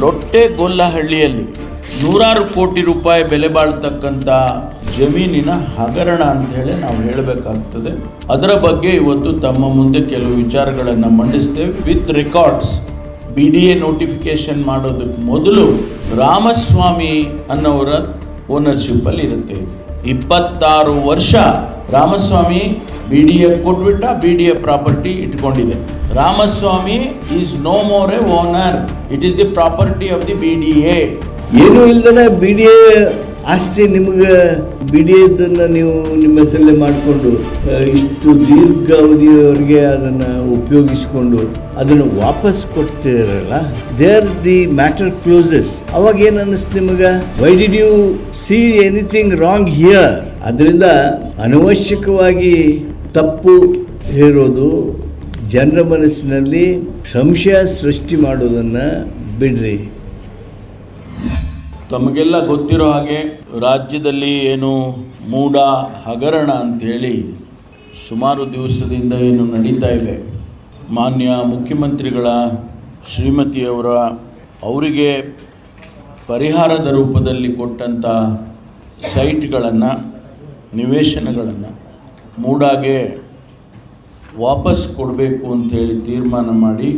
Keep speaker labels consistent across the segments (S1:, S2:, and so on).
S1: ಲೊಟ್ಟೆ ಗೊಲ್ಲಹಳ್ಳಿಯಲ್ಲಿ ನೂರಾರು ಕೋಟಿ ರೂಪಾಯಿ ಬೆಲೆ ಬಾಳ್ತಕ್ಕಂಥ ಜಮೀನಿನ ಹಗರಣ ಅಂತ ಹೇಳಿ ನಾವು ಹೇಳಬೇಕಾಗ್ತದೆ. ಅದರ ಬಗ್ಗೆ ಇವತ್ತು ತಮ್ಮ ಮುಂದೆ ಕೆಲವು ವಿಚಾರಗಳನ್ನು ಮಂಡಿಸ್ತೇವೆ. With records B D A notification ಮಾಡೋದಕ್ಕೆ ಮೊದಲು ರಾಮಸ್ವಾಮಿ ಅನ್ನೋರ ಓನರ್ಶಿಪ್ಪಲ್ಲಿ ಇರುತ್ತೆ. ಇಪ್ಪತ್ತಾರು ವರ್ಷ ರಾಮಸ್ವಾಮಿ ಬಿ ಡಿ ಎ ಕೊಟ್ಬಿಟ್ಟ B D A property ಇಟ್ಕೊಂಡಿದೆ. Ramaswamy is no more a owner it is the property of the B D A
S2: ಏನು ಇಲ್ದನೆ ಬಿ ಡಿ ಎ ಆಸ್ತಿ ನಿಮಗೆ ಬಿಡಿಯೋದನ್ನು ನೀವು ನಿಮ್ಮ ಹೆಸರಲ್ಲೇ ಮಾಡಿಕೊಂಡು ಇಷ್ಟು ದೀರ್ಘಾವಧಿಯವರೆಗೆ ಅದನ್ನು ಉಪಯೋಗಿಸಿಕೊಂಡು ಅದನ್ನು ವಾಪಸ್ ಕೊಡ್ತಿರಲ್ಲ? ದೇರ್ ದಿ ಮ್ಯಾಟರ್ ಕ್ಲೋಸಸ್ ಅವಾಗ ಏನು ಅನ್ನಿಸ್ತು ನಿಮಗೆ? Why did you see anything wrong here ಅದರಿಂದ ಅನವಶ್ಯಕವಾಗಿ ತಪ್ಪು ಹೇರೋದು ಜನರ ಮನಸ್ಸಿನಲ್ಲಿ ಸಂಶಯ ಸೃಷ್ಟಿ ಮಾಡೋದನ್ನು ಬಿಡ್ರಿ.
S1: ತಮಗೆಲ್ಲ ಗೊತ್ತಿರೋ ಹಾಗೆ ರಾಜ್ಯದಲ್ಲಿ ಏನು ಮೂಡ ಹಗರಣ ಅಂಥೇಳಿ ಸುಮಾರು ದಿವಸದಿಂದ ಏನು ನಡೀತಾ ಇದೆ. ಮಾನ್ಯ ಮುಖ್ಯಮಂತ್ರಿಗಳ ಶ್ರೀಮತಿಯವರ ಅವರಿಗೆ ಪರಿಹಾರದ ರೂಪದಲ್ಲಿ ಕೊಟ್ಟಂಥ ಸೈಟ್ಗಳನ್ನು, ನಿವೇಶನಗಳನ್ನು ಮೂಡಾಗೆ ವಾಪಸ್ ಕೊಡಬೇಕು ಅಂತೇಳಿ ತೀರ್ಮಾನ ಮಾಡಿ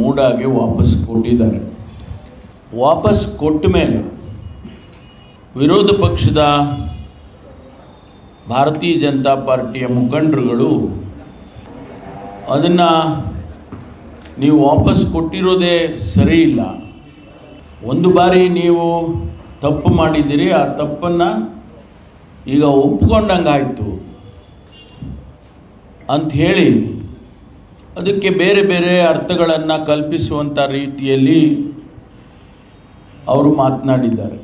S1: ಮೂಡಾಗೆ ವಾಪಸ್ ಕೊಟ್ಟಿದ್ದಾರೆ. ವಾಪಸ್ ಕೊಟ್ಟ ಮೇಲೆ ವಿರೋಧ ಪಕ್ಷದ ಭಾರತೀಯ ಜನತಾ ಪಾರ್ಟಿಯ ಮುಖಂಡರುಗಳು ಅದನ್ನು ನೀವು ವಾಪಸ್ ಕೊಟ್ಟಿರೋದೇ ಸರಿ ಇಲ್ಲ. ಒಂದು ಬಾರಿ ನೀವು ತಪ್ಪು ಮಾಡಿದ್ದೀರಿ, ಆ ತಪ್ಪನ್ನು ಈಗ ಒಪ್ಕೊಂಡಂಗಾಯಿತು ಅಂಥೇಳಿ ಅದಕ್ಕೆ ಬೇರೆ ಬೇರೆ ಅರ್ಥಗಳನ್ನು ಕಲ್ಪಿಸುವಂಥ ರೀತಿಯಲ್ಲಿ ಅವರು ಮಾತನಾಡಿದ್ದಾರೆ.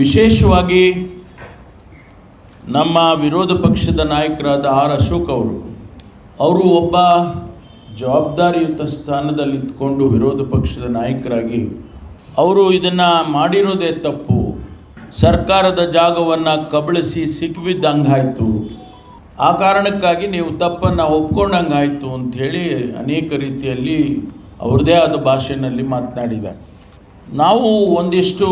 S1: ವಿಶೇಷವಾಗಿ ನಮ್ಮ ವಿರೋಧ ಪಕ್ಷದ ನಾಯಕರಾದ ಆರ್ ಅಶೋಕ್ ಅವರು ಅವರು ಒಬ್ಬ ಜವಾಬ್ದಾರಿಯುತ ಸ್ಥಾನದಲ್ಲಿ ಇದ್ಕೊಂಡು ವಿರೋಧ ಪಕ್ಷದ ನಾಯಕರಾಗಿ, ಅವರು ಇದನ್ನು ಮಾಡಿರೋದೇ ತಪ್ಪು. ಸರ್ಕಾರದ ಜಾಗವನ್ನು ಕಬಳಿಸಿ ಸಿಕ್ಕಿಬಿದ್ದಂಗಾಯಿತು ಆ ಕಾರಣಕ್ಕಾಗಿ ನೀವು ತಪ್ಪನ್ನು ಒಪ್ಕೊಂಡಂಗಾಯಿತು ಅಂಥೇಳಿ ಅನೇಕ ರೀತಿಯಲ್ಲಿ ಅವ್ರದ್ದೇ ಆದ ಭಾಷೆಯಲ್ಲಿ ಮಾತನಾಡಿದ್ದಾರೆ. ನಾವು ಒಂದಿಷ್ಟು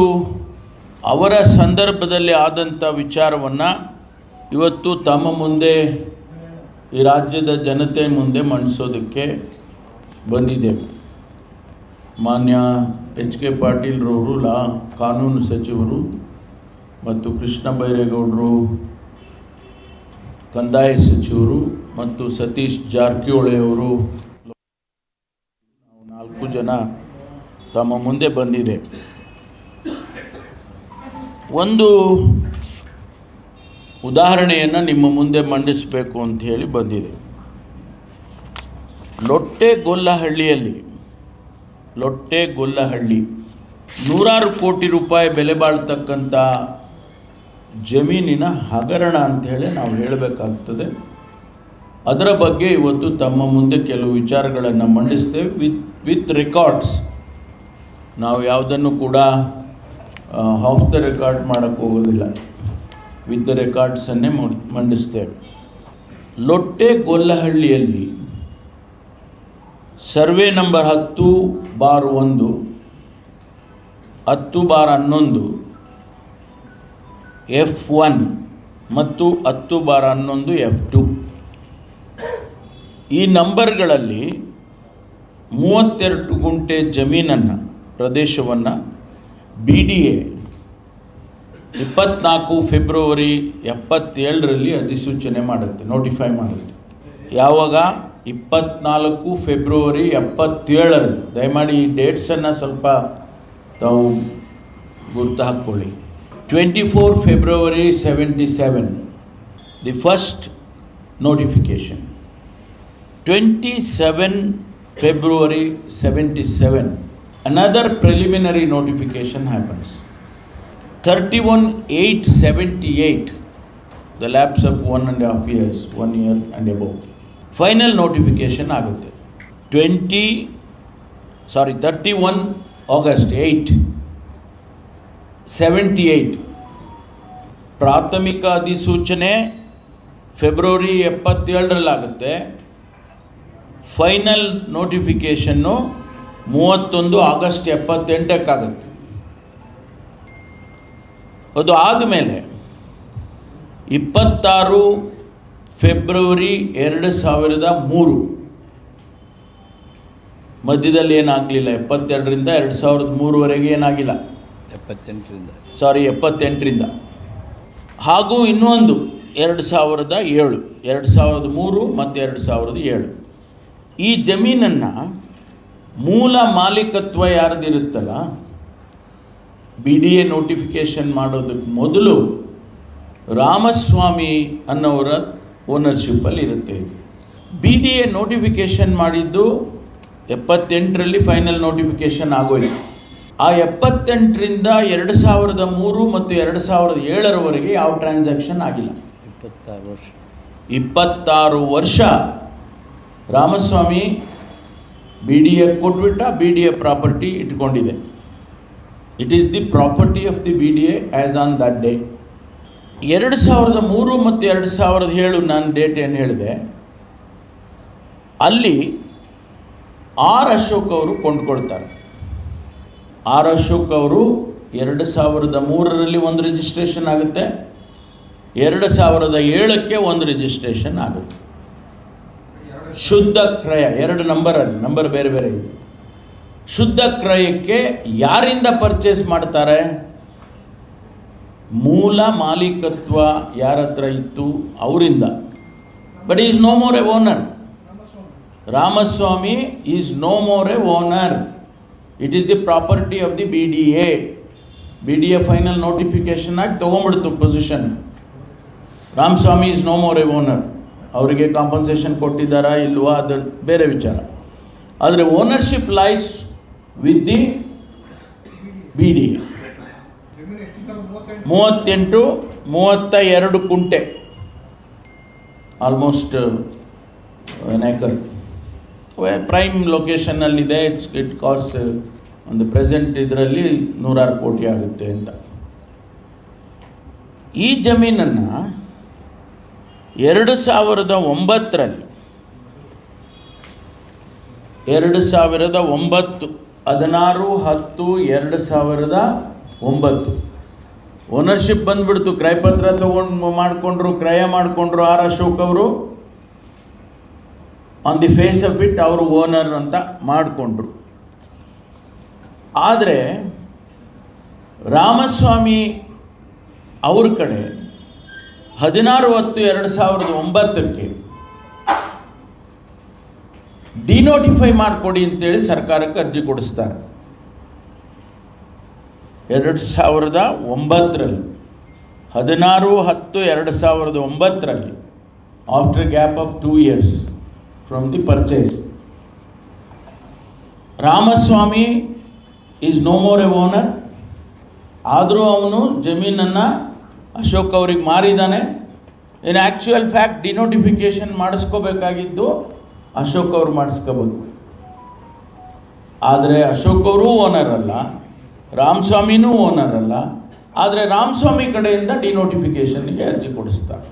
S1: ಅವರ ಸಂದರ್ಭದಲ್ಲಿ ಆದಂಥ ವಿಚಾರವನ್ನು ಇವತ್ತು ತಮ್ಮ ಮುಂದೆ ಈ ರಾಜ್ಯದ ಜನತೆ ಮುಂದೆ ಮಂಡಿಸೋದಕ್ಕೆ ಬಂದಿದ್ದೇವೆ. ಮಾನ್ಯ ಎಚ್ ಕೆ ಪಾಟೀಲ್ರವರು ಲಾ ಕಾನೂನು ಸಚಿವರು ಮತ್ತು ಕೃಷ್ಣ ಬೈರೇಗೌಡರು, ಕಂದಾಯ ಸಚಿವರು ಮತ್ತು ಸತೀಶ್ ಜಾರಕಿಹೊಳಿ ಅವರು. ನಾವು ನಾಲ್ಕು ಜನ ತಮ್ಮ ಮುಂದೆ ಬಂದಿದೆ. ಒಂದು ಉದಾಹರಣೆಯನ್ನು ನಿಮ್ಮ ಮುಂದೆ ಮಂಡಿಸಬೇಕು ಅಂತ ಹೇಳಿ ಬಂದಿದೆ. ಲೊಟ್ಟೆ ಗೊಲ್ಲಹಳ್ಳಿಯಲ್ಲಿ, ಲೊಟ್ಟೆ ಗೊಲ್ಲಹಳ್ಳಿ ನೂರಾರು ಕೋಟಿ ರೂಪಾಯಿ ಬೆಲೆ ಬಾಳ್ತಕ್ಕಂಥ ಜಮೀನಿನ ಹಗರಣ ಅಂಥೇಳಿ ನಾವು ಹೇಳಬೇಕಾಗ್ತದೆ. ಅದರ ಬಗ್ಗೆ ಇವತ್ತು ತಮ್ಮ ಮುಂದೆ ಕೆಲವು ವಿಚಾರಗಳನ್ನು ಮಂಡಿಸ್ತೇವೆ. ವಿತ್ ವಿತ್ ರೆಕಾರ್ಡ್ಸ್ ನಾವು ಯಾವುದನ್ನು ಕೂಡ ಆಫ್ ದ ರೆಕಾರ್ಡ್ ಮಾಡೋಕ್ಕೆ ಹೋಗೋದಿಲ್ಲ. ವಿತ್ ದ ರೆಕಾರ್ಡ್ಸನ್ನೇ ಮಂಡಿಸ್ತೇವೆ. ಲೊಟ್ಟೆ ಗೊಲ್ಲಹಳ್ಳಿಯಲ್ಲಿ ಸರ್ವೆ ನಂಬರ್ ಹತ್ತು ಬಾರ್ ಒಂದು, ಹತ್ತು ಬಾರ್ ಹನ್ನೊಂದು, ಎಫ್ ಒನ್ ಮತ್ತು ಹತ್ತು ಬಾರ್ ಹನ್ನೊಂದು, ಎಫ್ ಟು. ಈ ನಂಬರ್ಗಳಲ್ಲಿ ಮೂವತ್ತೆರಡು ಗುಂಟೆ ಜಮೀನನ್ನು ಪ್ರದೇಶವನ್ನು ಬಿ ಡಿ ಎ ಇಪ್ಪತ್ನಾಲ್ಕು ಫೆಬ್ರವರಿ ಎಪ್ಪತ್ತೇಳರಲ್ಲಿ ಅಧಿಸೂಚನೆ ಮಾಡುತ್ತೆ ನೋಟಿಫೈ ಮಾಡುತ್ತೆ. ಯಾವಾಗ? ಇಪ್ಪತ್ನಾಲ್ಕು ಫೆಬ್ರವರಿ ಎಪ್ಪತ್ತೇಳರಲ್ಲಿ ದಯಮಾಡಿ ಈ ಡೇಟ್ಸನ್ನು ಸ್ವಲ್ಪ ತಾವು ಗುರ್ತು ಹಾಕ್ಕೊಳ್ಳಿ. Twenty four February seventy seven the first notification twenty seven February seventy seven another preliminary notification happens. 31 8 78, the lapse of one and a half years, one year and above. Final notification ಆಗುತ್ತೆ twenty sorry thirty one August eight seventy eight ಪ್ರಾಥಮಿಕ ಅಧಿಸೂಚನೆ February ಎಪ್ಪತ್ತೇಳರಲ್ಲಾಗುತ್ತೆ final notification ಮೂವತ್ತೊಂದು August ಎಪ್ಪತ್ತೆಂಟಕ್ಕಾಗುತ್ತೆ. ಅದು ಆದಮೇಲೆ ಇಪ್ಪತ್ತಾರು February ಎರಡು ಸಾವಿರದ ಮೂರು. ಮಧ್ಯದಲ್ಲಿ ಏನಾಗಲಿಲ್ಲ ಎಪ್ಪತ್ತೆರಡರಿಂದ ಎರಡು ಸಾವಿರದ ಮೂರುವರೆಗೆ ಏನಾಗಿಲ್ಲ.
S2: ಎಪ್ಪತ್ತೆಂಟರಿಂದ.
S1: ಸಾರಿ ಎಪ್ಪತ್ತೆಂಟರಿಂದ. ಹಾಗೂ ಇನ್ನೊಂದು ಎರಡು ಸಾವಿರದ ಏಳು ಎರಡು ಸಾವಿರದ ಮೂರು ಮತ್ತು ಎರಡು ಸಾವಿರದ ಏಳು. ಈ ಜಮೀನನ್ನು ಮೂಲ ಮಾಲೀಕತ್ವ ಯಾರ್ದಿರುತ್ತಲ್ಲ ಬಿ ಡಿ ಎ ನೋಟಿಫಿಕೇಷನ್ ಮಾಡೋದಕ್ಕೆ ಮೊದಲು ರಾಮಸ್ವಾಮಿ ಅನ್ನೋರ ಓನರ್ಶಿಪ್ಪಲ್ಲಿ ಇರುತ್ತೆ. ಬಿ ಡಿ ಎ ನೋಟಿಫಿಕೇಷನ್ ಮಾಡಿದ್ದು ಎಪ್ಪತ್ತೆಂಟರಲ್ಲಿ ಫೈನಲ್ ನೋಟಿಫಿಕೇಷನ್ ಆಗೋಯ್ತು. ಆ ಎಪ್ಪತ್ತೆಂಟರಿಂದ ಎರಡು ಸಾವಿರದ ಮೂರು ಮತ್ತು ಎರಡು ಸಾವಿರದ ಏಳರವರೆಗೆ ಯಾವ ಟ್ರಾನ್ಸಾಕ್ಷನ್ ಆಗಿಲ್ಲ.
S2: ಇಪ್ಪತ್ತಾರು ವರ್ಷ.
S1: ಇಪ್ಪತ್ತಾರು ವರ್ಷ ರಾಮಸ್ವಾಮಿ ಬಿ ಡಿ ಎ ಕೊಟ್ಬಿಟ್ಟ B D A property ಇಟ್ಕೊಂಡಿದೆ. It is the property of the B D A as on that day ಎರಡು ಸಾವಿರದ ಮೂರು ಮತ್ತು ಎರಡು ಸಾವಿರದ ಏಳು ನಾನು ಡೇಟ್ ಏನು ಹೇಳಿದೆ? ಅಲ್ಲಿ ಆರ್ ಅಶೋಕ್ ಅವರು ಕೊಂಡ್ಕೊಳ್ತಾರೆ. ಆರ್ ಅಶೋಕ್ ಅವರು ಎರಡು ಸಾವಿರದ ಮೂರರಲ್ಲಿ ಒಂದು ರಿಜಿಸ್ಟ್ರೇಷನ್ ಆಗುತ್ತೆ. ಎರಡು ಸಾವಿರದ ಏಳಕ್ಕೆ ಒಂದು ರಿಜಿಸ್ಟ್ರೇಷನ್ ಆಗುತ್ತೆ. ಶುದ್ಧ ಕ್ರಯ, ಎರಡು ನಂಬರಲ್ಲಿ ನಂಬರ್ ಬೇರೆ ಬೇರೆ ಇದೆ. ಶುದ್ಧ ಕ್ರಯಕ್ಕೆ ಯಾರಿಂದ ಪರ್ಚೇಸ್ ಮಾಡ್ತಾರೆ? ಮೂಲ ಮಾಲೀಕತ್ವ ಯಾರ ಹತ್ರ ಇತ್ತು? ಅವರಿಂದ. But is no more a owner Ramaswamy is no more a owner it is the property of the B D A B D A final notification ಆಗಿ ತೊಗೊಂಬಿಡ್ತು position Ramaswamy is no more a owner ಅವರಿಗೆ compensation ಕೊಟ್ಟಿದ್ದಾರಾ ಇಲ್ವಾ ಅದು ಬೇರೆ ವಿಚಾರ. ಆದರೆ ownership lies with the B D ಮೂವತ್ತೆಂಟು ಮೂವತ್ತ ಎರಡು ಕುಂಟೆ ಆಲ್ಮೋಸ್ಟ್ ಏಕರ್ ಪ್ರೈಮ್ ಲೊಕೇಶನ್ನಲ್ಲಿದೆ ಇಟ್ಸ್ ಇಟ್ ಕಾಸ್ಟ್ ಒಂದು ಪ್ರೆಸೆಂಟ್ ಇದರಲ್ಲಿ ನೂರಾರು ಕೋಟಿ ಆಗುತ್ತೆ ಅಂತ. ಈ ಜಮೀನನ್ನು ಎರಡು ಸಾವಿರದ ಒಂಬತ್ತರಲ್ಲಿ. ಎರಡು ಸಾವಿರದ ಒಂಬತ್ತು, ಹದಿನಾರು, ಹತ್ತು, ಎರಡು ಸಾವಿರದ ಒಂಬತ್ತು. ಓನರ್ಶಿಪ್ ಬಂದ್ಬಿಡ್ತು. ಕ್ರಯಪತ್ರ ತೊಗೊಂಡು ಮಾಡಿಕೊಂಡ್ರು, ಕ್ರಯ ಮಾಡಿಕೊಂಡ್ರು ಆರ್ ಅಶೋಕ್ ಅವರು. On the face of it ಅವರು ಓನರ್ ಅಂತ ಮಾಡಿಕೊಂಡ್ರು. ಆದರೆ, ರಾಮಸ್ವಾಮಿ ಅವ್ರ ಕಡೆ ಹದಿನಾರು ಹತ್ತು ಎರಡು ಸಾವಿರದ ಒಂಬತ್ತಕ್ಕೆ ಡಿನೋಟಿಫೈ ಮಾಡಿಕೊಡಿ ಅಂತೇಳಿ ಸರ್ಕಾರಕ್ಕೆ ಅರ್ಜಿ ಕೊಡಿಸ್ತಾರೆ. ಎರಡು ಸಾವಿರದ ಒಂಬತ್ತರಲ್ಲಿ, ಹದಿನಾರು ಹತ್ತು ಎರಡು ಸಾವಿರದ ಒಂಬತ್ತರಲ್ಲಿ after gap of two years from the purchase Ramaswamy is no more a owner ಆದರೂ ಅವನು ಜಮೀನನ್ನು ಅಶೋಕ್ ಅವ್ರಿಗೆ ಮಾರಿದ್ದಾನೆ ಇನ್ ಆ್ಯಕ್ಚುಯಲ್ ಫ್ಯಾಕ್ಟ್ ಡಿನೋಟಿಫಿಕೇಶನ್ ಮಾಡಿಸ್ಕೋಬೇಕಾಗಿದ್ದು ಅಶೋಕ್ ಅವ್ರು ಮಾಡಿಸ್ಕೋಬೇಕು ಆದರೆ ಅಶೋಕ್ ಅವರು ಓನರ್ ಅಲ್ಲ ರಾಮಸ್ವಾಮಿನೂ ಓನರ್ ಅಲ್ಲ, ಆದರೆ ರಾಮಸ್ವಾಮಿ ಕಡೆಯಿಂದ ಡಿನೋಟಿಫಿಕೇಷನ್ಗೆ ಅರ್ಜಿ ಕೊಡಿಸ್ತಾರೆ.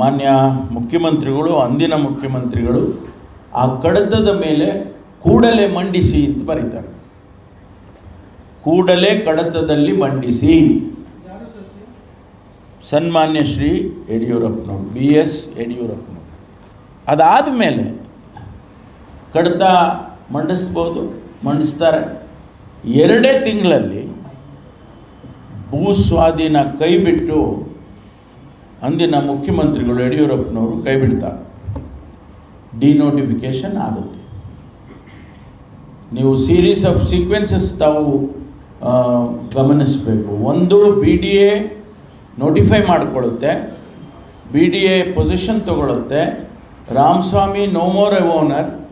S1: ಮಾನ್ಯ ಮುಖ್ಯಮಂತ್ರಿಗಳು, ಅಂದಿನ ಮುಖ್ಯಮಂತ್ರಿಗಳು ಆ ಕಡತದ ಮೇಲೆ ಕೂಡಲೇ ಮಂಡಿಸಿ ಅಂತ ಬರೀತಾರೆ. ಕೂಡಲೇ ಕಡತದಲ್ಲಿ ಮಂಡಿಸಿ. ಸನ್ಮಾನ್ಯ ಶ್ರೀ ಯಡಿಯೂರಪ್ಪನವರು, ಬಿ ಎಸ್ ಯಡಿಯೂರಪ್ಪನವರು. ಅದಾದ ಮೇಲೆ ಕಡತ ಮಂಡಿಸ್ಬೋದು, ಮಂಡಿಸ್ತಾರೆ. ಎರಡೇ ತಿಂಗಳಲ್ಲಿ ಭೂ ಕೈಬಿಟ್ಟು ಅಂದಿನ ಮುಖ್ಯಮಂತ್ರಿಗಳು ಯಡಿಯೂರಪ್ಪನವರು ಕೈಬಿಡ್ತಾರೆ ಡಿನೋಟಿಫಿಕೇಷನ್ ಆಗುತ್ತೆ. ನೀವು ಸೀರೀಸ್ ಆಫ್ ಸೀಕ್ವೆನ್ಸಸ್ ತಾವು ಗಮನಿಸಬೇಕು. ಒಂದು ಬಿ ಡಿ ಎ ನೋಟಿಫೈ ಮಾಡಿಕೊಳ್ಳುತ್ತೆ. B D A position ತಗೊಳ್ಳುತ್ತೆ Ramaswamy no more a owner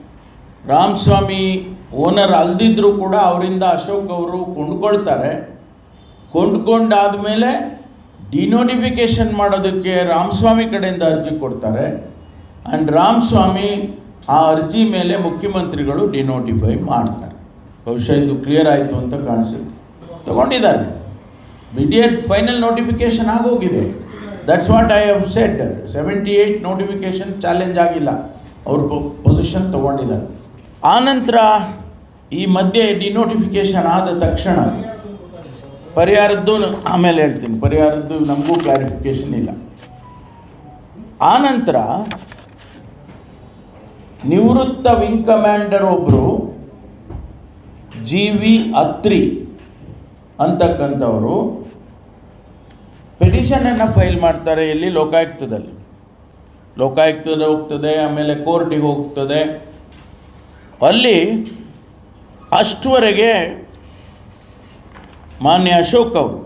S1: Ramaswamy owner ಅಲ್ದಿದ್ರೂ ಕೂಡ ಅವರಿಂದ ಅಶೋಕ್ ಅವರು ಕೊಂಡ್ಕೊಳ್ತಾರೆ. ಕೊಂಡ್ಕೊಂಡಾದ ಮೇಲೆ ಡಿನೋಟಿಫಿಕೇಶನ್ ಮಾಡೋದಕ್ಕೆ ರಾಮಸ್ವಾಮಿ ಕಡೆಯಿಂದ ಅರ್ಜಿ ಕೊಡ್ತಾರೆ. ಆ್ಯಂಡ್ ರಾಮಸ್ವಾಮಿ ಆ ಅರ್ಜಿ ಮೇಲೆ ಮುಖ್ಯಮಂತ್ರಿಗಳು ಡಿನೋಟಿಫೈ ಮಾಡ್ತಾರೆ. ಬಹುಶಃ ಇದು ಕ್ಲಿಯರ್ ಆಯಿತು ಅಂತ ಕಾಣಿಸುತ್ತೆ. ತಗೊಂಡಿದ್ದಾರೆ. ಇಮಿಡಿಯೇಟ್ ಫೈನಲ್ ನೋಟಿಫಿಕೇಶನ್ ಆಗೋಗಿದೆ. That's what I have set seventy eight notification challenge ಆಗಿಲ್ಲ. ಅವರು ಪೊಸಿಷನ್ ತೊಗೊಂಡಿದ್ದಾರೆ. ಆನಂತರ ಈ ಮಧ್ಯೆ ಡಿನೋಟಿಫಿಕೇಶನ್ ಆದ ತಕ್ಷಣ ಪರಿಹಾರದ್ದು ಆಮೇಲೆ ಹೇಳ್ತೀನಿ. ಪರಿಹಾರದ್ದು ನಮಗೂ ಕ್ಲಾರಿಫಿಕೇಶನ್ ಇಲ್ಲ. ಆನಂತರ ನಿವೃತ್ತ ವಿಂಗ್ ಕಮಾಂಡರ್ ಒಬ್ಬರು ಜಿ ವಿ ಅತ್ರಿ ಅಂತಕ್ಕಂಥವರು ಪೆಟಿಷನನ್ನು ಫೈಲ್ ಮಾಡ್ತಾರೆ ಇಲ್ಲಿ ಲೋಕಾಯುಕ್ತದಲ್ಲಿ. ಲೋಕಾಯುಕ್ತದಲ್ಲಿ ಹೋಗ್ತದೆ, ಆಮೇಲೆ ಕೋರ್ಟಿಗೆ ಹೋಗ್ತದೆ. ಅಲ್ಲಿ ಅಷ್ಟುವರೆಗೆ ಮಾನ್ಯ ಅಶೋಕ್ ಅವರು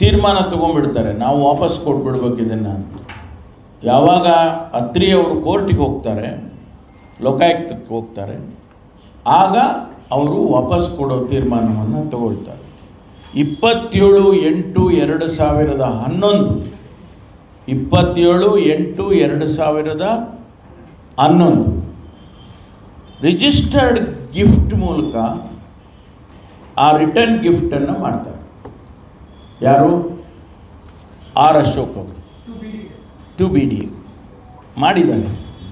S1: ತೀರ್ಮಾನ ತೊಗೊಂಡ್ಬಿಡ್ತಾರೆ. ನಾವು ವಾಪಸ್ ಕೊಟ್ಬಿಡ್ಬೇಕು ಇದನ್ನು ಯಾವಾಗ ಅತ್ರಿ ಅವರು ಕೋರ್ಟಿಗೆ ಹೋಗ್ತಾರೆ, ಲೋಕಾಯುಕ್ತಕ್ಕೆ ಹೋಗ್ತಾರೆ, ಆಗ ಅವರು ವಾಪಸ್ ಕೊಡೋ ತೀರ್ಮಾನವನ್ನು ತಗೊಳ್ತಾರೆ. ಇಪ್ಪತ್ತೇಳು ಎಂಟು ಎರಡು ಸಾವಿರದ ಹನ್ನೊಂದು. ಇಪ್ಪತ್ತೇಳು ಎಂಟು ಎರಡು ಸಾವಿರದ ಹನ್ನೊಂದು. ರಿಜಿಸ್ಟರ್ಡ್ ಗಿಫ್ಟ್ ಮೂಲಕ ಆ ರಿಟರ್ನ್ ಗಿಫ್ಟನ್ನು ಮಾಡ್ತಾರೆ. ಯಾರು? ಆರ್ ಅಶೋಕ್ ಅವರು. ಟು ಬಿ ಡಿ ಮಾಡಿದ್ದಾನೆ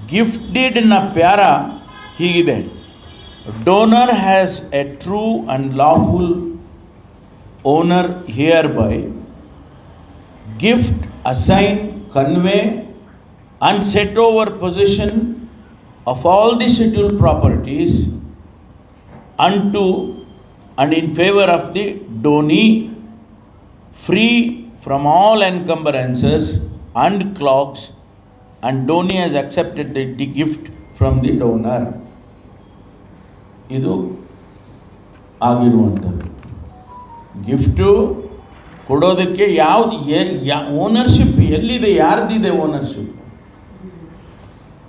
S1: ಗಿಫ್ಟ್ ಡೀಡ್ನ ಪ್ಯಾರ ಹೀಗಿದೆ. Donor has a true and lawful Owner here by gift, assign, convey, and set over possession of all the scheduled properties unto and in favor of the donee, free from all encumbrances and clocks, and donee has accepted the, the gift from the donor. ಇದು ಆಗಿರುವಂಥದ್ದು gift ಕೊಡೋದಕ್ಕೆ ಯಾವುದು ಯಾ ownership ಎಲ್ಲಿದೆ, ಯಾರ್ದಿದೆ ownership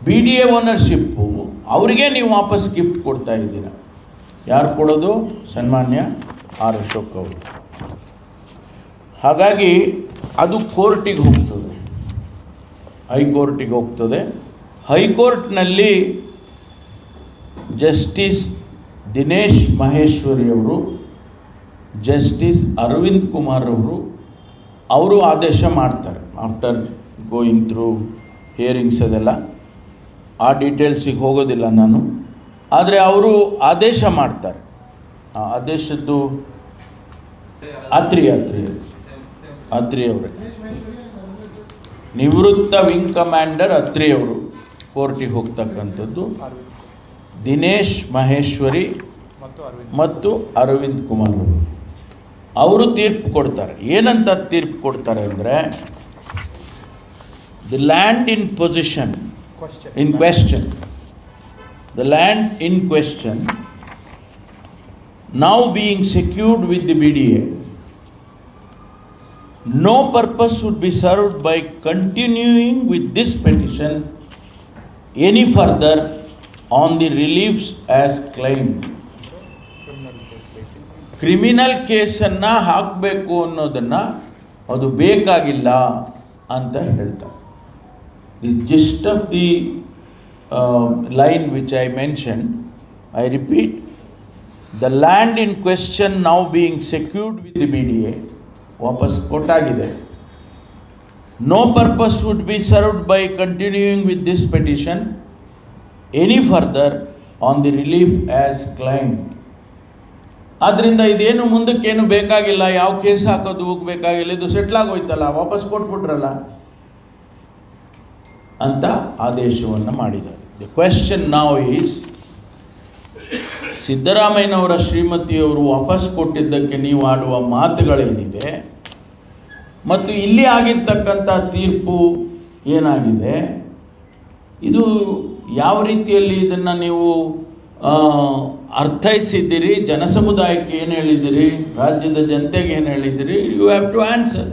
S1: B D A ownership ಅವರಿಗೆ ನೀವು ವಾಪಸ್ gift ಕೊಡ್ತಾ ಇದ್ದೀರ. ಯಾರು ಕೊಡೋದು? ಸನ್ಮಾನ್ಯ ಆರ್ ಅಶೋಕ್ ಅವರು. ಹಾಗಾಗಿ ಅದು ಕೋರ್ಟಿಗೆ ಹೋಗ್ತದೆ. ಹೈಕೋರ್ಟಿಗೆ ಹೋಗ್ತದೆ. ಹೈಕೋರ್ಟ್ನಲ್ಲಿ ಜಸ್ಟಿಸ್ ದಿನೇಶ್ ಮಹೇಶ್ವರಿ ಅವರು ಜಸ್ಟಿಸ್ ಅರವಿಂದ್ ಕುಮಾರ್ ಅವರು ಅವರು ಆದೇಶ ಮಾಡ್ತಾರೆ. ಆಫ್ಟರ್ ಗೋಯಿಂಗ್ ಥ್ರೂ ಹಿಯರಿಂಗ್ಸ್ ಅದೆಲ್ಲ ಆ ಡೀಟೇಲ್ಸಿಗೆ ಹೋಗೋದಿಲ್ಲ ನಾನು. ಆದರೆ ಅವರು ಆದೇಶ ಮಾಡ್ತಾರೆ. ಆ ಆದೇಶದ್ದು ಅತ್ರಿ ಅತ್ರಿ ಅತ್ರಿ ಅವರೇ. ನಿವೃತ್ತ ವಿಂಗ್ ಕಮಾಂಡರ್ ಅತ್ರಿ ಅವರು ಕೋರ್ಟಿಗೆ ಹೋಗ್ತಕ್ಕಂಥದ್ದು. ದಿನೇಶ್ ಮಹೇಶ್ವರಿ ಮತ್ತು ಅರವಿಂದ್ ಕುಮಾರ್ ಅವರು. ಅವರು ತೀರ್ಪು ಕೊಡ್ತಾರೆ. ಏನಂತ ತೀರ್ಪು ಕೊಡ್ತಾರೆ ಅಂದರೆ the land in position in question the land in question now being secured with the B no purpose would be served by continuing with this petition any further on the reliefs as claimed criminal ಕೇಸನ್ನು ಹಾಕಬೇಕು ಅನ್ನೋದನ್ನು ಅದು ಬೇಕಾಗಿಲ್ಲ ಅಂತ ಹೇಳ್ತಾರೆ. The gist of the line which I mention I repeat the land in question now being secured with the B D A ವಾಪಸ್ ಕೊಟ್ಟಾಗಿದೆ. No purpose would be served by continuing with this petition any further on the relief as claimed ಆದ್ದರಿಂದ ಇದೇನು ಮುಂದಕ್ಕೇನು ಬೇಕಾಗಿಲ್ಲ, ಯಾವ case ಹಾಕೋದು, ಹೋಗ್ಬೇಕಾಗಿಲ್ಲ, ಇದು settle ಆಗೋಯ್ತಲ್ಲ, ವಾಪಸ್ ಕೊಟ್ಬಿಟ್ರಲ್ಲ? ಅಂತ ಆದೇಶವನ್ನು ಮಾಡಿದ್ದಾರೆ. ದಿ ಕ್ವೆಶ್ಚನ್ ನಾವು ಈಸ್ ಸಿದ್ದರಾಮಯ್ಯನವರ ಶ್ರೀಮತಿಯವರು ವಾಪಸ್ ಕೊಟ್ಟಿದ್ದಕ್ಕೆ ನೀವು ಆಡುವ ಮಾತುಗಳೇನಿದೆ? ಮತ್ತು ಇಲ್ಲಿ ಆಗಿರ್ತಕ್ಕಂಥ ತೀರ್ಪು ಏನಾಗಿದೆ? ಇದು ಯಾವ ರೀತಿಯಲ್ಲಿ ಇದನ್ನು ನೀವು ಅರ್ಥೈಸಿದ್ದೀರಿ, ಜನಸಮುದಾಯಕ್ಕೆ ಏನು ಹೇಳಿದ್ದೀರಿ, ರಾಜ್ಯದ ಜನತೆಗೆ ಏನು ಹೇಳಿದ್ದೀರಿ ಯು ಹ್ಯಾವ್ ಟು ಆನ್ಸರ್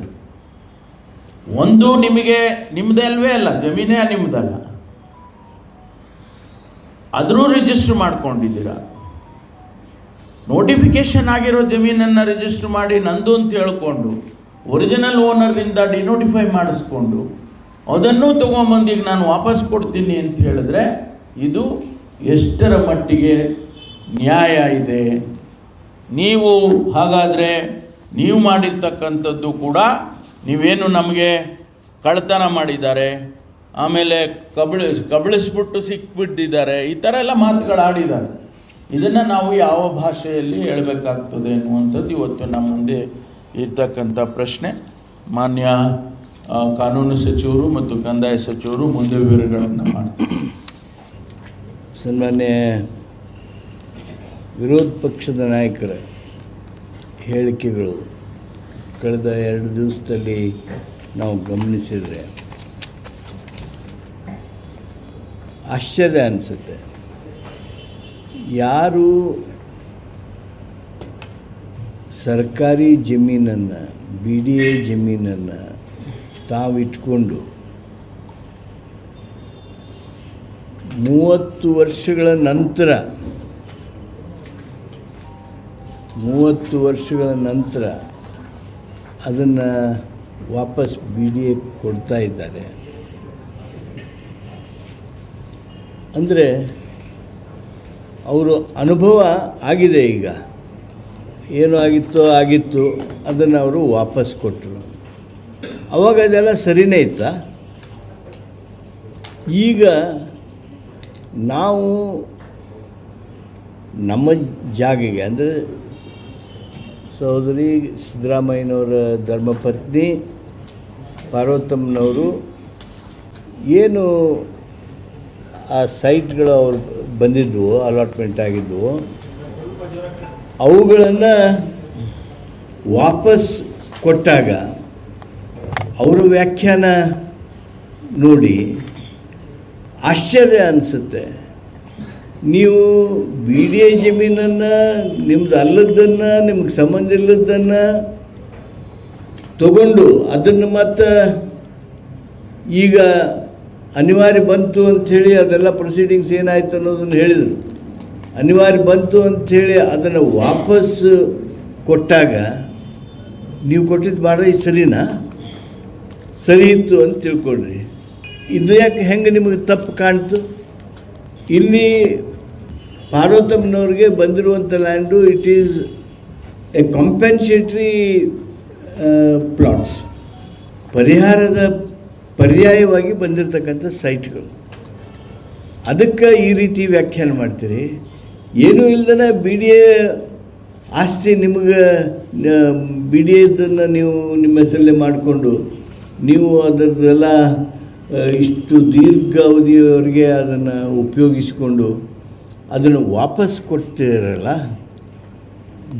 S1: ಒಂದು ನಿಮಗೆ ನಿಮ್ಮದೇ ಅಲ್ವೇ ಅಲ್ಲ, ಜಮೀನೇ ನಿಮ್ಮದಲ್ಲ ಅದರೂ ರಿಜಿಸ್ಟರ್ ಮಾಡ್ಕೊಂಡಿದ್ದೀರಾ. ನೋಟಿಫಿಕೇಶನ್ ಆಗಿರೋ ಜಮೀನನ್ನು ರಿಜಿಸ್ಟರ್ ಮಾಡಿ ನಂದು ಅಂತ ಹೇಳ್ಕೊಂಡು ಒರಿಜಿನಲ್ ಓನರ್ನಿಂದ ಡಿನೋಟಿಫೈ ಮಾಡಿಸ್ಕೊಂಡು, ಅದನ್ನು ತೊಗೊಂಬಂದು ಈಗ ನಾನು ವಾಪಸ್ ಕೊಡ್ತೀನಿ ಅಂತ ಹೇಳಿದ್ರೆ, ಇದು ಎಷ್ಟರ ಮಟ್ಟಿಗೆ ನ್ಯಾಯ ಇದೆ. ನೀವು ಹಾಗಾದರೆ ನೀವು ಮಾಡಿರ್ತಕ್ಕಂಥದ್ದು ಕೂಡ ನೀವೇನು ನಮಗೆ ಕಳ್ತನ ಮಾಡಿದ್ದಾರೆ? ಆಮೇಲೆ ಕಬಳಿ, ಕಬಳಿಸ್ಬಿಟ್ಟು ಸಿಕ್ಬಿಟ್ಟಿದ್ದಾರೆ. ಈ ಥರ ಎಲ್ಲ ಮಾತುಗಳು ಆಡಿದ್ದಾರೆ. ಇದನ್ನು ನಾವು ಯಾವ ಭಾಷೆಯಲ್ಲಿ ಹೇಳಬೇಕಾಗ್ತದೆ ಅನ್ನುವಂಥದ್ದು ಇವತ್ತು ನಮ್ಮ ಮುಂದೆ ಇರ್ತಕ್ಕಂಥ ಪ್ರಶ್ನೆ. ಮಾನ್ಯ ಕಾನೂನು ಸಚಿವರು ಮತ್ತು ಕಂದಾಯ ಸಚಿವರು ಮುಂದೆ ವಿವರಗಳನ್ನು ಮಾಡ್ತಾರೆ.
S2: ಸನ್ಮಾನ್ಯ ವಿರೋಧ ಪಕ್ಷದ ನಾಯಕರ ಹೇಳಿಕೆಗಳು ಕಳೆದ ಎರಡು ದಿವಸದಲ್ಲಿ ನಾವು ಗಮನಿಸಿದರೆ ಆಶ್ಚರ್ಯ ಅನಿಸುತ್ತೆ. ಯಾರು ಸರ್ಕಾರಿ ಜಮೀನನ್ನು, ಬಿ ಡಿ ಎ ಜಮೀನನ್ನು ತಾವಿಟ್ಕೊಂಡು ಮೂವತ್ತು ವರ್ಷಗಳ ನಂತರ ಮೂವತ್ತು ವರ್ಷಗಳ ನಂತರ ಅದನ್ನು ವಾಪಸ್ ಬಿ ಡಿ ಎ ಕೊಡ್ತಾ ಇದ್ದಾರೆ. ಅಂದರೆ ಅವರು ಅನುಭವ ಆಗಿದೆ ಈಗ. ಏನು ಆಗಿತ್ತೋ ಆಗಿತ್ತು, ಅದನ್ನು ಅವರು ವಾಪಸ್ ಕೊಟ್ಟರು. ಅವಾಗ ಅದೆಲ್ಲ ಸರಿನೇ ಇತ್ತ? ಈಗ ನಾವು ನಮ್ಮ ಜಾಗಿಗೆ, ಅಂದರೆ ಸಹೋದರಿ ಸಿದ್ದರಾಮಯ್ಯನವರ ಧರ್ಮಪತ್ನಿ ಪಾರ್ವತಮ್ಮನವರು ಏನು ಆ ಸೈಟ್ಗಳು ಅವ್ರು ಬಂದಿದ್ವು ಅಲಾಟ್ಮೆಂಟ್ ಆಗಿದ್ವು, ಅವುಗಳನ್ನು ವಾಪಸ್ ಕೊಟ್ಟಾಗ ಅವರ ವ್ಯಾಖ್ಯಾನ ನೋಡಿ ಆಶ್ಚರ್ಯ ಅನಿಸುತ್ತೆ. ನೀವು ಬಿ ಡಿ ಎ ಜಮೀನನ್ನು, ನಿಮ್ದು ಅಲ್ಲದ್ದನ್ನು, ನಿಮ್ಗೆ ಸಂಬಂಧ ಇಲ್ಲದನ್ನು ತಗೊಂಡು ಅದನ್ನು ಮತ್ತು ಈಗ ಅನಿವಾರ್ಯ ಬಂತು ಅಂಥೇಳಿ ಅದೆಲ್ಲ ಪ್ರೊಸೀಡಿಂಗ್ಸ್ ಏನಾಯಿತು ಅನ್ನೋದನ್ನು ಹೇಳಿದರು. ಅನಿವಾರ್ಯ ಬಂತು ಅಂಥೇಳಿ ಅದನ್ನು ವಾಪಸ್ ಕೊಟ್ಟಾಗ ನೀವು ಕೊಟ್ಟಿದ್ದು ಭಾಳ ಸರಿನಾ? ಸರಿ ಇತ್ತು ಅಂತ ತಿಳ್ಕೊಳ್ರಿ. ಇದು ಯಾಕೆ ಹೆಂಗೆ ನಿಮಗೆ ತಪ್ಪು ಕಾಣ್ತು? ಇಲ್ಲಿ ಪಾರ್ವತಮ್ಮನವ್ರಿಗೆ ಬಂದಿರುವಂಥ land it is a compensatory plots ಪರಿಹಾರದ ಪರ್ಯಾಯವಾಗಿ ಬಂದಿರತಕ್ಕಂಥ ಸೈಟ್ಗಳು ಅದಕ್ಕೆ ಈ ರೀತಿ ವ್ಯಾಖ್ಯಾನ ಮಾಡ್ತೀರಿ. ಏನೂ ಇಲ್ಲದೇ ಬಿ ಡಿ ಎ ಆಸ್ತಿ ನಿಮಗೆ ಬಿ ಡಿ ಎದನ್ನು ನೀವು ನಿಮ್ಮ ಹೆಸರಲ್ಲೇ ಮಾಡಿಕೊಂಡು ನೀವು ಅದರದ್ದೆಲ್ಲ ಇಷ್ಟು ದೀರ್ಘಾವಧಿಯವರೆಗೆ ಅದನ್ನು ಉಪಯೋಗಿಸಿಕೊಂಡು ಅದನ್ನು ವಾಪಸ್ ಕೊಡ್ತೀರಲ್ಲ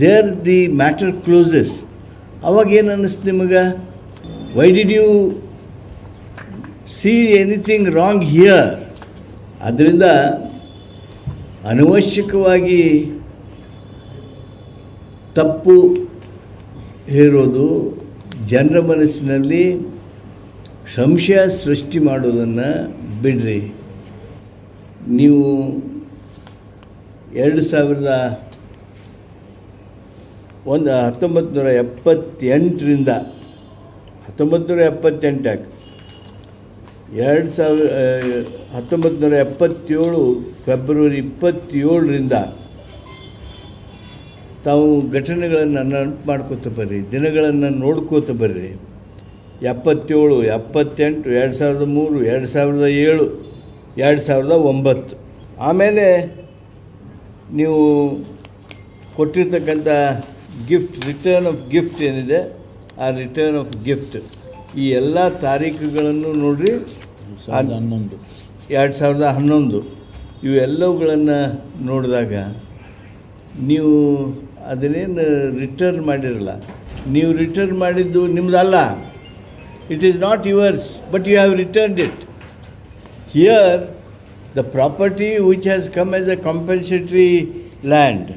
S2: ದೇರ್ ದಿ ಮ್ಯಾಟರ್ ಕ್ಲೋಸಸ್ ಅವಾಗ ಏನು ಅನ್ನಿಸ್ತು ನಿಮಗೆ? Why did you see anything wrong here ಅದರಿಂದ ಅನವಶ್ಯಕವಾಗಿ ತಪ್ಪು ಹೇರೋದು ಜನರ ಮನಸ್ಸಿನಲ್ಲಿ ಸಂಶಯ ಸೃಷ್ಟಿ ಮಾಡೋದನ್ನು ಬಿಡ್ರಿ. ನೀವು ಎರಡು ಸಾವಿರದ ಒಂದು ಹತ್ತೊಂಬತ್ತು ನೂರ ಎಪ್ಪತ್ತೆಂಟರಿಂದ ಹತ್ತೊಂಬತ್ತು ನೂರ ಎಪ್ಪತ್ತೆಂಟಕ್ಕೆ, ಎರಡು ಸಾವಿರ ಹತ್ತೊಂಬತ್ತು ನೂರ ಎಪ್ಪತ್ತೇಳು ಫೆಬ್ರವರಿ ಇಪ್ಪತ್ತೇಳರಿಂದ, ತಾವು ಘಟನೆಗಳನ್ನು ನೆನಪು ಮಾಡ್ಕೋತ ಬರ್ರಿ, ದಿನಗಳನ್ನು ನೋಡ್ಕೋತ ಬರ್ರಿ. ಎಪ್ಪತ್ತೇಳು, ಎಪ್ಪತ್ತೆಂಟು, ಎರಡು ಸಾವಿರದ ಮೂರು, ಎರಡು ಸಾವಿರದ ಏಳು, ಎರಡು ಸಾವಿರದ ಒಂಬತ್ತು. ಆಮೇಲೆ ನೀವು ಕೊಟ್ಟಿರ್ತಕ್ಕಂಥ ಗಿಫ್ಟ್ ರಿಟರ್ನ್ ಆಫ್ ಗಿಫ್ಟ್ ಏನಿದೆ ಆ ರಿಟರ್ನ್ ಆಫ್ ಗಿಫ್ಟ್ ಈ ಎಲ್ಲ ತಾರೀಖುಗಳನ್ನು ನೋಡಿರಿ.
S1: ಸಾವಿರದ ಹನ್ನೊಂದು.
S2: ಎರಡು ಸಾವಿರದ ಹನ್ನೊಂದು. ಇವೆಲ್ಲವುಗಳನ್ನು ನೋಡಿದಾಗ ನೀವು ಅದನ್ನೇನು ರಿಟರ್ನ್ ಮಾಡಿರಲ್ಲ. ನೀವು ರಿಟರ್ನ್ ಮಾಡಿದ್ದು ನಿಮ್ಮದಲ್ಲ it is not yours but you have returned it here the property which has come as a compensatory land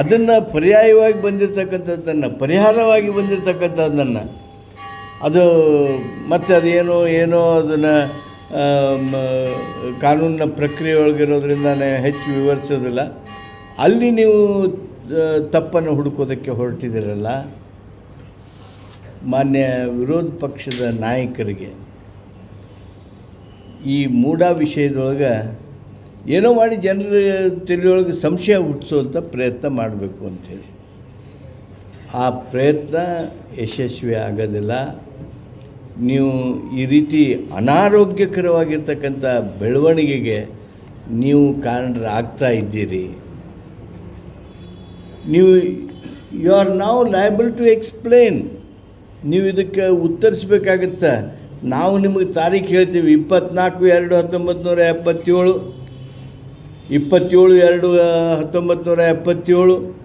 S2: ಅದನ್ನು ಪರ್ಯಾಯವಾಗಿ ಬಂದಿರತಕ್ಕಂಥದ್ದನ್ನು, ಪರಿಹಾರವಾಗಿ ಬಂದಿರತಕ್ಕಂಥದ್ದನ್ನು, ಅದು ಮತ್ತೆ ಅದೇನೋ, ಏನೋ ಅದನ್ನು ಕಾನೂನಿನ ಪ್ರಕ್ರಿಯೆ ಒಳಗಿರೋದ್ರಿಂದ ನಾನು ಹೆಚ್ಚು ವಿವರಿಸೋದಿಲ್ಲ. ಅಲ್ಲಿ ನೀವು ತಪ್ಪನ್ನು ಹುಡುಕೋದಕ್ಕೆ ಹೊರಟಿದ್ದೀರಲ್ಲ, ಮಾನ್ಯ ವಿರೋಧ ಪಕ್ಷದ ನಾಯಕರಿಗೆ. ಈ ಮೂಢ ವಿಷಯದೊಳಗೆ ಏನೋ ಮಾಡಿ ಜನರ ತಿಳಿಯೊಳಗೆ ಸಂಶಯ ಹುಟ್ಟಿಸುವಂಥ ಪ್ರಯತ್ನ ಮಾಡಬೇಕು ಅಂಥೇಳಿ ಆ ಪ್ರಯತ್ನ ಯಶಸ್ವಿ ಆಗೋದಿಲ್ಲ. ನೀವು ಈ ರೀತಿ ಅನಾರೋಗ್ಯಕರವಾಗಿರ್ತಕ್ಕಂಥ ಬೆಳವಣಿಗೆಗೆ ನೀವು ಕಾರಣರಾಗ್ತಾ ಇದ್ದೀರಿ. ನೀವು ಯು ಆರ್ ನಾವು ಲಯಬಲ್ ಟು ಎಕ್ಸ್ಪ್ಲೇನ್ ನೀವು ಇದಕ್ಕೆ ಉತ್ತರಿಸ್ಬೇಕಾಗತ್ತೆ? ನಾವು ನಿಮಗೆ ತಾರೀಖು ಹೇಳ್ತೀವಿ, ಇಪ್ಪತ್ನಾಲ್ಕು, ಎರಡು, ಹತ್ತೊಂಬತ್ತು ನೂರ ಎಪ್ಪತ್ತೇಳು. ಇಪ್ಪತ್ತೇಳು, ಎರಡು, ಹತ್ತೊಂಬತ್ತು ನೂರ ಎಪ್ಪತ್ತೇಳು.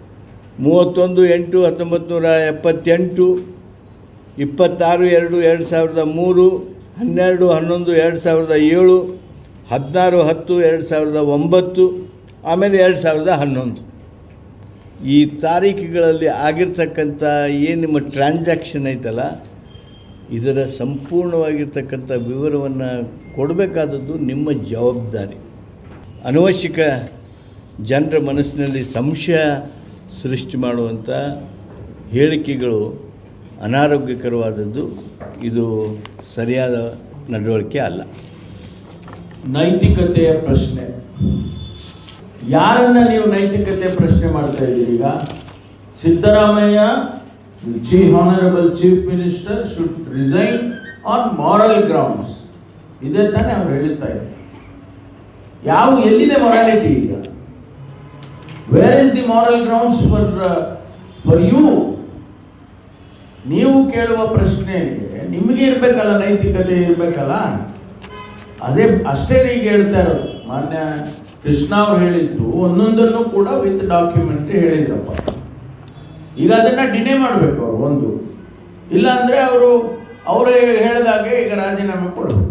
S2: ಮೂವತ್ತೊಂದು, ಎಂಟು, ಹತ್ತೊಂಬತ್ತು ನೂರ ಎಪ್ಪತ್ತೆಂಟು. ಇಪ್ಪತ್ತಾರು, ಎರಡು ಎರಡು ಸಾವಿರದ ಮೂರು. ಹನ್ನೆರಡು, ಹನ್ನೊಂದು, ಎರಡು ಸಾವಿರದ ಏಳು. ಹದಿನಾರು, ಹತ್ತು, ಎರಡು ಸಾವಿರದ ಒಂಬತ್ತು. ಆಮೇಲೆ ಎರಡು ಸಾವಿರದ ಹನ್ನೊಂದು. ಈ ತಾರೀಖುಗಳಲ್ಲಿ ಆಗಿರ್ತಕ್ಕಂಥ ಏನು ನಿಮ್ಮ ಟ್ರಾನ್ಸಾಕ್ಷನ್ ಐತಲ್ಲ ಇದರ ಸಂಪೂರ್ಣವಾಗಿರ್ತಕ್ಕಂಥ ವಿವರವನ್ನು ಕೊಡಬೇಕಾದದ್ದು ನಿಮ್ಮ ಜವಾಬ್ದಾರಿ. ಅನವಶ್ಯಕ ಜನರ ಮನಸ್ಸಿನಲ್ಲಿ ಸಂಶಯ ಸೃಷ್ಟಿ ಮಾಡುವಂಥ ಹೇಳಿಕೆಗಳು ಅನಾರೋಗ್ಯಕರವಾದದ್ದು. ಇದು ಸರಿಯಾದ ನಡವಳಿಕೆ ಅಲ್ಲ.
S1: ನೈತಿಕತೆಯ ಪ್ರಶ್ನೆ. ಯಾರನ್ನ ನೀವು ನೈತಿಕತೆ ಪ್ರಶ್ನೆ ಮಾಡ್ತಾ ಇದ್ದೀರಿ ಈಗ? Siddaramaiah chief honourable chief minister should resign on moral grounds ಇದೆ ತಾನೇ ಅವ್ರು ಹೇಳ್ತಾ ಇದ್ದಾರೆ ಯಾವ, ಎಲ್ಲಿದೆ ಮೊರಾಲಿಟಿ ಈಗ? Where is the moral grounds for for you ನೀವು ಕೇಳುವ ಪ್ರಶ್ನೆಗೆ ನಿಮಗೆ ಇರಬೇಕಲ್ಲ, ನೈತಿಕತೆ ಇರಬೇಕಲ್ಲ? ಅದೇ, ಅಷ್ಟೇ ಈಗ ಹೇಳ್ತಾ ಇರೋದು. ಮಾನ್ಯ ಕೃಷ್ಣ ಅವ್ರು ಹೇಳಿದ್ದು, ಒಂದೊಂದನ್ನು ಕೂಡ ವಿತ್ ಡಾಕ್ಯುಮೆಂಟ್ ಹೇಳಿದ್ರಪ್ಪ. ಈಗ ಅದನ್ನು ಡಿನೇ ಮಾಡಬೇಕು ಅವರು ಒಂದು. ಇಲ್ಲ ಅಂದ್ರೆ ಅವರು ಅವರೇ ಹೇಳಿದಾಗೆ ಈಗ ರಾಜೀನಾಮೆ ಕೊಡಬೇಕು.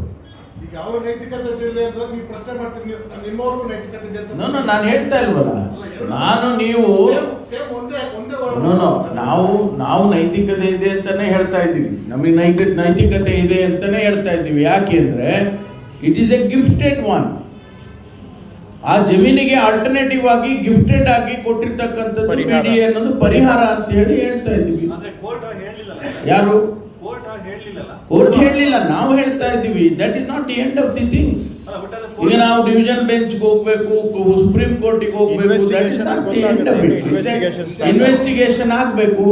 S3: ಅವ್ರ ನೈತಿಕತೆ ಇದೆ ಅಂತ ನೀವು ಪ್ರಶ್ನೆ ಮಾಡ್ತೀರಿ ನೀವು ನಿಮ್ಮವ್ರಿಗೂ ನೈತಿಕತೆ ಇದೆ
S1: ನಾನು ಹೇಳ್ತಾ ಇಲ್ವಲ್ಲ. ನಾನು ನೀವು ನಾವು ನಾವು ನೈತಿಕತೆ ಇದೆ ಅಂತಾನೆ ಹೇಳ್ತಾ ಇದ್ದೀವಿ. ನಮಗೆ ನೈತಿಕ ನೈತಿಕತೆ ಇದೆ ಅಂತಾನೆ ಹೇಳ್ತಾ ಇದ್ದೀವಿ. ಯಾಕೆಂದ್ರೆ it is a gifted one ಆ ಜಮೀನಿಗೆ ಆಲ್ಟರ್ನೇಟಿವ್ ಆಗಿ ಗಿಫ್ಟೆಡ್ ಆಗಿ ಕೊಟ್ಟಿರ್ತಕ್ಕಂಥ
S4: ಪರಿಹಾರ.
S1: ಬಿಡಿ ಅನ್ನೋದು ಪರಿಹಾರ ಅಂತ ಹೇಳಿ ಹೇಳ್ತಾ ಇದ್ದೀವಿ
S4: ಆದ್ರೆ ಕೋರ್ಟ್ ಹೇಳಿಲ್ಲಲ್ಲ?
S1: ಯಾರು?
S4: ಕೋರ್ಟ್ ಹೇಳಿಲ್ಲ
S1: ಕೋರ್ಟ್ ಹೇಳಲಿಲ್ಲ ನಾವು ಹೇಳ್ತಾ ಇದ್ದೀವಿ. That is not the end
S4: of the things
S1: ಈಗ ನಾವು ಡಿವಿಷನ್ ಬೆಂಚ್ಗೆ ಹೋಗ್ಬೇಕು ಸುಪ್ರೀಂ ಕೋರ್ಟಿಗೆ ಹೋಗ್ಬೇಕು. ಇನ್ವೆಸ್ಟಿಗೇಷನ್ ಆಗಬೇಕು.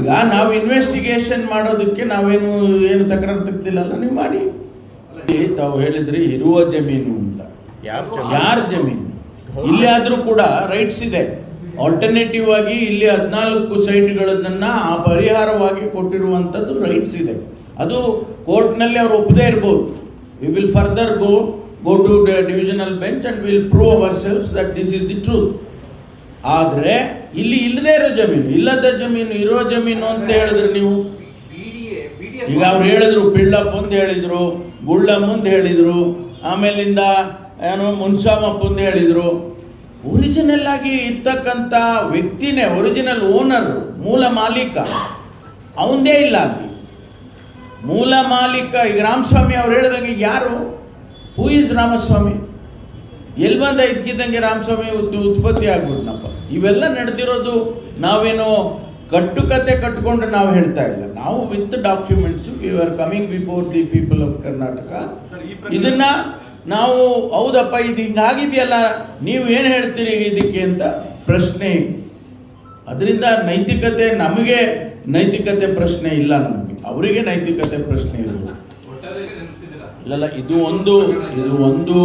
S1: ಈಗ ನಾವು ಇನ್ವೆಸ್ಟಿಗೇಷನ್ ಮಾಡೋದಕ್ಕೆ ನಾವೇನು ಏನು ತಕರಾರು ತೆಗ್ದಿಲ್ಲಲ್ಲ? ನೀವು ಮಾಡಿ ತಾವು ಹೇಳಿದ್ರಿ ಇರುವ ಜಮೀನು ಅಂತ.
S5: ಯಾರ್
S1: ಯಾರ ಜಮೀನು? ಇಲ್ಲಿ ಆದ್ರೂ ಕೂಡ ರೈಟ್ಸ್ ಇದೆ. ಆಲ್ಟರ್ನೇಟಿವ್ ಆಗಿ ಇಲ್ಲಿ ಹದಿನಾಲ್ಕು ಸೈಟ್ಗಳನ್ನ ಆ ಪರಿಹಾರವಾಗಿ ಕೊಟ್ಟಿರುವಂಥದ್ದು ರೈಟ್ಸ್ ಇದೆ. ಅದು ಕೋರ್ಟ್ನಲ್ಲಿ ಅವ್ರು ಒಪ್ಪದೇ ಇರ್ಬೋದು. We will further go go to divisional bench and will prove ourselves that this is the truth ಆದರೆ ಇಲ್ಲಿ ಇಲ್ಲದೇ ಇರೋ ಜಮೀನು ಇಲ್ಲದ ಜಮೀನು ಇರೋ ಜಮೀನು ಅಂತ ಹೇಳಿದ್ರೆ ನೀವು? ಈಗ ಅವ್ರು ಹೇಳಿದ್ರು ಪಿಳ್ಳಪ್ಪ ಅಂತ ಹೇಳಿದ್ರು ಗುಳ್ಳಮ್ಮ ಅಂತ ಹೇಳಿದ್ರು ಆಮೇಲಿಂದ ಏನೋ ಮುನ್ಸಾಮ ಅಂತ ಹೇಳಿದರು. ಒರಿಜಿನಲ್ ಆಗಿ ಇರ್ತಕ್ಕಂಥ ವ್ಯಕ್ತಿನೇ ಒರಿಜಿನಲ್ ಓನರ್ ಮೂಲ ಮಾಲೀಕ ಅವಂದೇ ಇಲ್ಲ ಅಲ್ಲಿ. ಮೂಲ ಮಾಲೀಕ ಈಗ ರಾಮಸ್ವಾಮಿ ಅವ್ರು ಹೇಳಿದಂಗೆ ಯಾರು? Who is Ramaswamy? ಎಲ್ಲಿ ಬಂದ ಇದ್ಕಿದ್ದಂಗೆ ರಾಮಸ್ವಾಮಿ ಉದ್ದು ಉತ್ಪತ್ತಿ ಆಗ್ಬಿಟ್ನಪ್ಪ. ಇವೆಲ್ಲ ನಡೆದಿರೋದು ನಾವೇನೋ ಕಟ್ಟುಕತೆ ಕಟ್ಕೊಂಡು ನಾವು ಹೇಳ್ತಾ ಇಲ್ಲ. ನಾವು with documents you are coming before the
S4: people of Karnataka
S1: ಇದನ್ನ ನಾವು ಹೌದಪ್ಪ ಇದು ಹಿಂಗಾಗಿದೆಯಲ್ಲ ನೀವು ಏನು ಹೇಳ್ತೀರಿ ಇದಕ್ಕೆ ಅಂತ ಪ್ರಶ್ನೆ. ಅದರಿಂದ ನೈತಿಕತೆ, ನಮಗೆ ನೈತಿಕತೆ ಪ್ರಶ್ನೆ ಇಲ್ಲ ನಮಗೆ. ಅವರಿಗೆ ನೈತಿಕತೆ ಪ್ರಶ್ನೆ ಇರೋದು ಇಲ್ಲಲ್ಲ, ಇದು ಒಂದು ಇದು ಒಂದು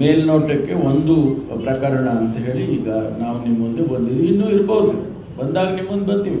S1: ಮೇಲ್ನೋಟಕ್ಕೆ ಒಂದು ಪ್ರಕರಣ ಅಂತ ಹೇಳಿ ಈಗ ನಾವು ನಿಮ್ಮ ಮುಂದೆ ಬಂದಿದ್ದೀವಿ. ಇನ್ನೂ ಇರ್ಬೋದು. ಬಂದಾಗ ನಿಮ್ಮ ಮುಂದೆ ಬರ್ತೀವಿ.